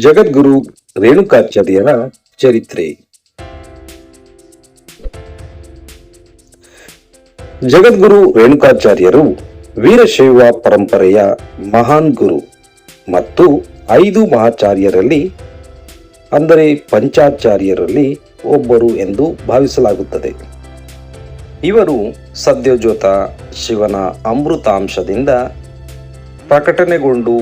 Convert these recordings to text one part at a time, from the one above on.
ಜಗದ್ಗುರು ರೇಣುಕಾಚಾರ್ಯರ ಚರಿತ್ರೆ. ಜಗದ್ಗುರು ರೇಣುಕಾಚಾರ್ಯರು ವೀರಶೈವ ಪರಂಪರೆಯ ಮಹಾನ್ ಗುರು ಮತ್ತು ಐದು ಮಹಾಚಾರ್ಯರಲ್ಲಿ, ಅಂದರೆ ಪಂಚಾಚಾರ್ಯರಲ್ಲಿ ಒಬ್ಬರು ಎಂದು ಭಾವಿಸಲಾಗುತ್ತದೆ. ಇವರು ಸದ್ಯೋಜೋತ ಶಿವನ ಅಮೃತಾಂಶದಿಂದ ಪ್ರಕಟಣೆಗೊಂಡು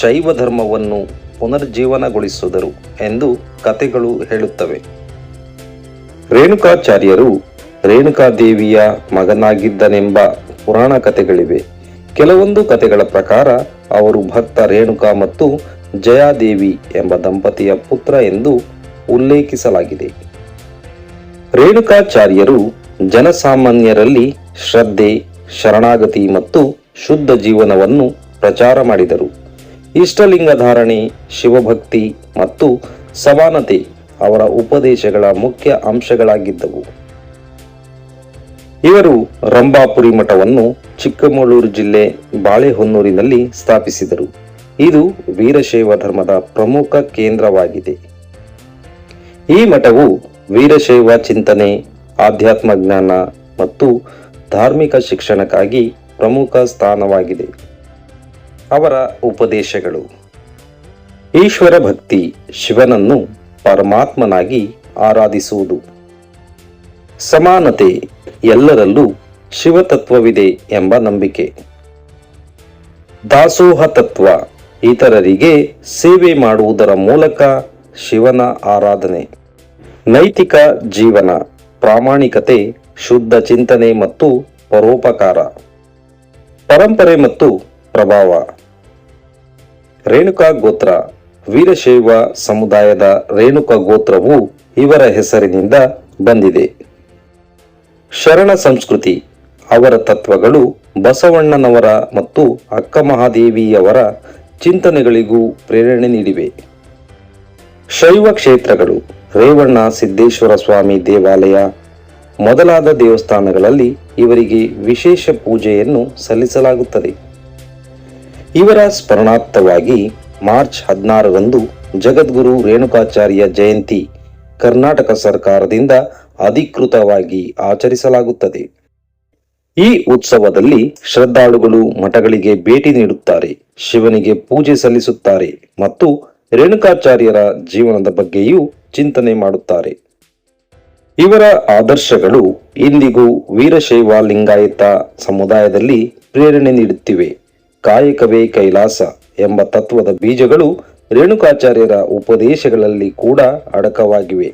ಶೈವ ಧರ್ಮವನ್ನು ಪುನರ್ಜೀವನಗೊಳಿಸಿದರು ಎಂದು ಕಥೆಗಳು ಹೇಳುತ್ತವೆ. ರೇಣುಕಾಚಾರ್ಯರು ರೇಣುಕಾದೇವಿಯ ಮಗನಾಗಿದ್ದನೆಂಬ ಪುರಾಣ ಕಥೆಗಳಿವೆ. ಕೆಲವೊಂದು ಕಥೆಗಳ ಪ್ರಕಾರ ಅವರು ಭಕ್ತ ರೇಣುಕಾ ಮತ್ತು ಜಯಾದೇವಿ ಎಂಬ ದಂಪತಿಯ ಪುತ್ರ ಎಂದು ಉಲ್ಲೇಖಿಸಲಾಗಿದೆ. ರೇಣುಕಾಚಾರ್ಯರು ಜನಸಾಮಾನ್ಯರಲ್ಲಿ ಶ್ರದ್ಧೆ, ಶರಣಾಗತಿ ಮತ್ತು ಶುದ್ಧ ಜೀವನವನ್ನು ಪ್ರಚಾರ ಮಾಡಿದರು. ಇಷ್ಟಲಿಂಗ ಧಾರಣೆ, ಶಿವಭಕ್ತಿ ಮತ್ತು ಸಮಾನತೆ ಅವರ ಉಪದೇಶಗಳ ಮುಖ್ಯ ಅಂಶಗಳಾಗಿದ್ದವು. ಇವರು ರಂಭಾಪುರಿ ಮಠವನ್ನು ಚಿಕ್ಕಮಗಳೂರು ಜಿಲ್ಲೆ ಬಾಳೆಹೊನ್ನೂರಿನಲ್ಲಿ ಸ್ಥಾಪಿಸಿದರು. ಇದು ವೀರಶೈವ ಧರ್ಮದ ಪ್ರಮುಖ ಕೇಂದ್ರವಾಗಿದೆ. ಈ ಮಠವು ವೀರಶೈವ ಚಿಂತನೆ, ಆಧ್ಯಾತ್ಮ ಜ್ಞಾನ ಮತ್ತು ಧಾರ್ಮಿಕ ಶಿಕ್ಷಣಕ್ಕಾಗಿ ಪ್ರಮುಖ ಸ್ಥಾನವಾಗಿದೆ. ಅವರ ಉಪದೇಶಗಳು. ಈಶ್ವರ ಭಕ್ತಿ ಶಿವನನ್ನು ಪರಮಾತ್ಮನಾಗಿ ಆರಾಧಿಸುವುದು. ಸಮಾನತೆ ಎಲ್ಲರಲ್ಲೂ ಶಿವತತ್ವವಿದೆ ಎಂಬ ನಂಬಿಕೆ. ದಾಸೋಹ ತತ್ವ ಇತರರಿಗೆ ಸೇವೆ ಮಾಡುವುದರ ಮೂಲಕ ಶಿವನ ಆರಾಧನೆ. ನೈತಿಕ ಜೀವನ, ಪ್ರಾಮಾಣಿಕತೆ, ಶುದ್ಧ ಚಿಂತನೆ ಮತ್ತು ಪರೋಪಕಾರ. ಪರಂಪರೆ ಮತ್ತು ಪ್ರಭಾವ. ರೇಣುಕಾ ಗೋತ್ರ, ವೀರಶೈವ ಸಮುದಾಯದ ರೇಣುಕಾ ಗೋತ್ರವು ಇವರ ಹೆಸರಿನಿಂದ ಬಂದಿದೆ. ಶರಣ ಸಂಸ್ಕೃತಿ, ಅವರ ತತ್ವಗಳು ಬಸವಣ್ಣನವರ ಮತ್ತು ಅಕ್ಕ ಮಹಾದೇವಿಯವರ ಚಿಂತನೆಗಳಿಗೂ ಪ್ರೇರಣೆ ನೀಡಿವೆ. ಶೈವ ಕ್ಷೇತ್ರಗಳು, ರೇವಣ್ಣ ಸಿದ್ದೇಶ್ವರ ಸ್ವಾಮಿ ದೇವಾಲಯ, ಮೊದಲಾದ ದೇವಸ್ಥಾನಗಳಲ್ಲಿ ಇವರಿಗೆ ವಿಶೇಷ ಪೂಜೆಯನ್ನು ಸಲ್ಲಿಸಲಾಗುತ್ತದೆ. ಇವರ ಸ್ಮರಣಾರ್ಥವಾಗಿ ಮಾರ್ಚ್ ಹದಿನಾರರಂದು ಜಗದ್ಗುರು ರೇಣುಕಾಚಾರ್ಯ ಜಯಂತಿ ಕರ್ನಾಟಕ ಸರ್ಕಾರದಿಂದ ಅಧಿಕೃತವಾಗಿ ಆಚರಿಸಲಾಗುತ್ತದೆ. ಈ ಉತ್ಸವದಲ್ಲಿ ಶ್ರದ್ಧಾಳುಗಳು ಮಠಗಳಿಗೆ ಭೇಟಿ ನೀಡುತ್ತಾರೆ, ಶಿವನಿಗೆ ಪೂಜೆ ಸಲ್ಲಿಸುತ್ತಾರೆ ಮತ್ತು ರೇಣುಕಾಚಾರ್ಯರ ಜೀವನದ ಬಗ್ಗೆಯೂ ಚಿಂತನೆ ಮಾಡುತ್ತಾರೆ. ಇವರ ಆದರ್ಶಗಳು ಇಂದಿಗೂ ವೀರಶೈವ ಲಿಂಗಾಯತ ಸಮುದಾಯದಲ್ಲಿ ಪ್ರೇರಣೆ ನೀಡುತ್ತಿವೆ. ಕಾಯಕವೇ ಕೈಲಾಸ ಎಂಬ ತತ್ವದ ಬೀಜಗಳು ರೇಣುಕಾಚಾರ್ಯರ ಉಪದೇಶಗಳಲ್ಲಿ ಕೂಡ ಅಡಕವಾಗಿವೆ.